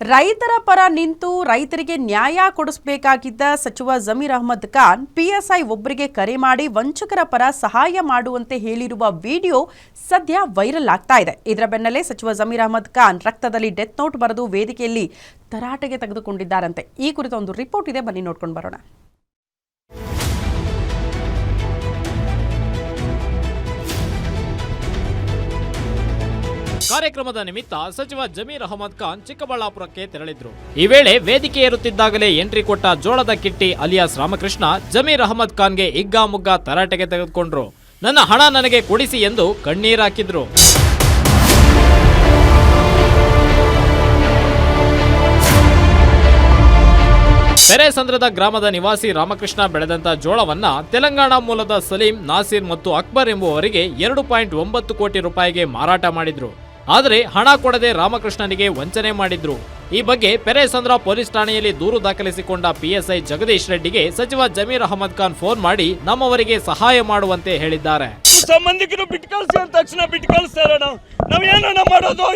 ರೈತರ ಪರ ನಿಂತು ರೈತರಿಗೆ ನ್ಯಾಯ ಕೊಡಿಸಬೇಕಾಗಿದ್ದ ಸಚಿವ ಜಮೀರ್ ಅಹಮದ್ ಖಾನ್ ಪಿಎಸ್ಐ ಒಬ್ಬರಿಗೆ ಕರೆ ಮಾಡಿ ವಂಚಕರ ಪರ ಸಹಾಯ ಮಾಡುವಂತೆ ಹೇಳಿರುವ ವಿಡಿಯೋ ಸದ್ಯ ವೈರಲ್ ಆಗ್ತಾ ಇದೆ. ಇದರ ಬೆನ್ನಲ್ಲೇ ಸಚಿವ ಜಮೀರ್ ಅಹಮದ್ ಖಾನ್ ರಕ್ತದಲ್ಲಿ ಡೆತ್ ನೋಟ್ ಬರೆದು ವೇದಿಕೆಯಲ್ಲಿ ತರಾಟೆಗೆ ತೆಗೆದುಕೊಂಡಿದ್ದಾರಂತೆ. ಈ ಕುರಿತ ಒಂದು ರಿಪೋರ್ಟ್ ಇದೆ. ಬನ್ನಿ ನೋಡ್ಕೊಂಡು ಬರೋಣ. ಕಾರ್ಯಕ್ರಮದ ನಿಮಿತ್ತ ಸಚಿವ ಜಮೀರ್ ಅಹಮದ್ ಖಾನ್ ಚಿಕ್ಕಬಳ್ಳಾಪುರಕ್ಕೆ ತೆರಳಿದ್ರು. ಈ ವೇಳೆ ವೇದಿಕೆ ಏರುತ್ತಿದ್ದಾಗಲೇ ಎಂಟ್ರಿ ಕೊಟ್ಟ ಜೋಳದ ಕಿಟ್ಟಿ ಅಲಿಯಾಸ್ ರಾಮಕೃಷ್ಣ ಜಮೀರ್ ಅಹಮದ್ ಖಾನ್ಗೆ ಇಗ್ಗಾಮುಗ್ಗಾ ತರಾಟೆಗೆ ತೆಗೆದುಕೊಂಡ್ರು. ನನ್ನ ಹಣ ನನಗೆ ಕೊಡಿಸಿ ಎಂದು ಕಣ್ಣೀರಾಕಿದ್ರು ಬೆರೆಸಂದ್ರದ ಗ್ರಾಮದ ನಿವಾಸಿ ರಾಮಕೃಷ್ಣ ಬೆಳೆದಂತ ಜೋಳವನ್ನ ತೆಲಂಗಾಣ ಮೂಲದ ಸಲೀಂ ನಾಸೀರ್ ಮತ್ತು ಅಕ್ಬರ್ ಎಂಬುವವರಿಗೆ ಎರಡು ಪಾಯಿಂಟ್ ಒಂಬತ್ತು ಕೋಟಿ ರೂಪಾಯಿಗೆ ಮಾರಾಟ ಮಾಡಿದ್ರು. ಆದರೆ ಹಣ ಕೊಡದೆ ರಾಮಕೃಷ್ಣನಿಗೆ ವಂಚನೆ ಮಾಡಿದ್ರು. ಈ ಬಗ್ಗೆ ಪೆರೇಸಂದ್ರ ಪೊಲೀಸ್ ಠಾಣೆಯಲ್ಲಿ ದೂರು ದಾಖಲಿಸಿಕೊಂಡ ಪಿಎಸ್ಐ ಜಗದೀಶ್ ರೆಡ್ಡಿಗೆ ಸಚಿವ ಜಮೀರ್ ಅಹಮದ್ ಖಾನ್ ಫೋನ್ ಮಾಡಿ ನಮ್ಮವರಿಗೆ ಸಹಾಯ ಮಾಡುವಂತೆ ಹೇಳಿದ್ದಾರೆ. ಸಂಬಂಧಿಕರು ಬಿಟ್ಟು ಅಂದ ತಕ್ಷಣ ಬಿಟ್ಟು ನಾವು ನಾವೇನಣ್ಣ ಮಾಡೋದು?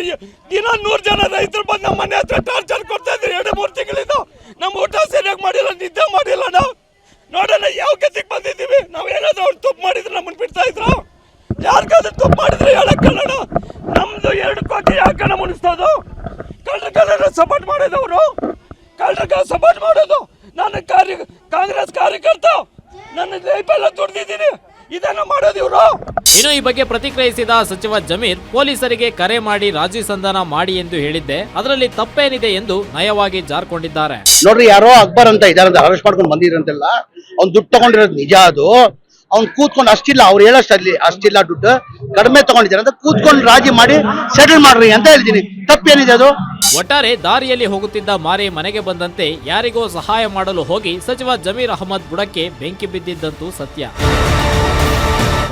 ದಿನ ನೂರು ಜನ ರೈತರು ಬಂದು ನಮ್ಮ ಮನೆ ಹತ್ರ ಟಾರ್ಚರ್ ಕೊಡ್ತಾ ಇದ್ರು ಎರಡು, ಮೂರು ತಿಂಗಳಿಂದ. ನಮ್ಮ ಊಟ ಸರಿಯಾಗಿ ಮಾಡಿಲ್ಲ, ನಿದ್ದೆ ಮಾಡಿಲ್ಲ ನಾವು. ನೋಡೋಣ, ಯಾವ ಗತಿಗೆ ಬಂದಿದ್ದೀವಿ? ನಾವೇನಾದ್ರೂ ಅವ್ರು ತಪ್ಪು ಮಾಡಿದ್ರೆ ನಮ್ಮನ್ನು ಬಿಡ್ತಾ ಇದ್ರು? ಯಾರಿಗಾದ್ರೂ ತುಪ್ಪ ಮಾಡಿದ್ರೆ ಹೇಳಕ್ಕಲ್ಲ ಎರಡು ಕಣ ಮುನಿಸ್ತಾ ಇದ್ದು? ಕಳ್ಳರ ಸಪೋರ್ಟ್ ಮಾಡಿದವರು ಕಳ್ಳರ ಸಪೋರ್ಟ್ ಮಾಡೋದು. ನಾನು ಕಾರ್ಯ ಕಾಂಗ್ರೆಸ್ ಕಾರ್ಯಕರ್ತ. ನನ್ನ ಲೈಫೆಲ್ಲ ದುಡ್ದಿದ್ದೀನಿ ಇದನ್ನು ಮಾಡೋದು ಇವರು. ಇನ್ನು ಈ ಬಗ್ಗೆ ಪ್ರತಿಕ್ರಿಯಿಸಿದ ಸಚಿವ ಜಮೀರ್ ಪೊಲೀಸರಿಗೆ ಕರೆ ಮಾಡಿ ರಾಜಿ ಸಂಧಾನ ಮಾಡಿ ಎಂದು ಹೇಳಿದ್ದೆ. ಅದರಲ್ಲಿ ತಪ್ಪೇನಿದೆ ಎಂದು ನಯವಾಗಿ ಜಾರ್ಕೊಂಡಿದ್ದಾರೆ. ನೋಡ್ರಿ ಯಾರೋ ಅಕ್ಬರ್ ಅಂತ ಇದಾರಂತ ಅರೆಸ್ಟ್ ಮಾಡ್ಕೊಂಡು ಬಂದಿರಂತೆಲ್ಲ ಅವ್ನು ದುಡ್ಡು ತಗೊಂಡಿರೋದು ನಿಜ ಅದು. ಅವ್ನ್ ಕೂತ್ಕೊಂಡು ಅಷ್ಟಿಲ್ಲ, ಅವ್ರು ಹೇಳೋಷ್ಟು ಅಷ್ಟಿಲ್ಲ ದುಡ್ಡು, ಕಡಿಮೆ ತಗೊಂಡಿದ್ದಾರೆ ಅಂತ ಕೂತ್ಕೊಂಡು ರಾಜಿ ಮಾಡಿ ಸೆಟಲ್ ಮಾಡ್ರಿ ಅಂತ ಹೇಳ್ತೀನಿ. ತಪ್ಪೇನಿದೆ ಅದು? ಒಟ್ಟಾರೆ ದಾರಿಯಲ್ಲಿ ಹೋಗುತ್ತಿದ್ದ ಮಾರಿ ಮನೆಗೆ ಬಂದಂತೆ ಯಾರಿಗೋ ಸಹಾಯ ಮಾಡಲು ಹೋಗಿ ಸಚಿವ ಜಮೀರ್ ಅಹಮದ್ ಬುಡಕ್ಕೆ ಬೆಂಕಿ ಬಿದ್ದಿದ್ದಂತೂ ಸತ್ಯ.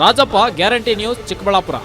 Rajappa, guarantee news Chikkaballapura.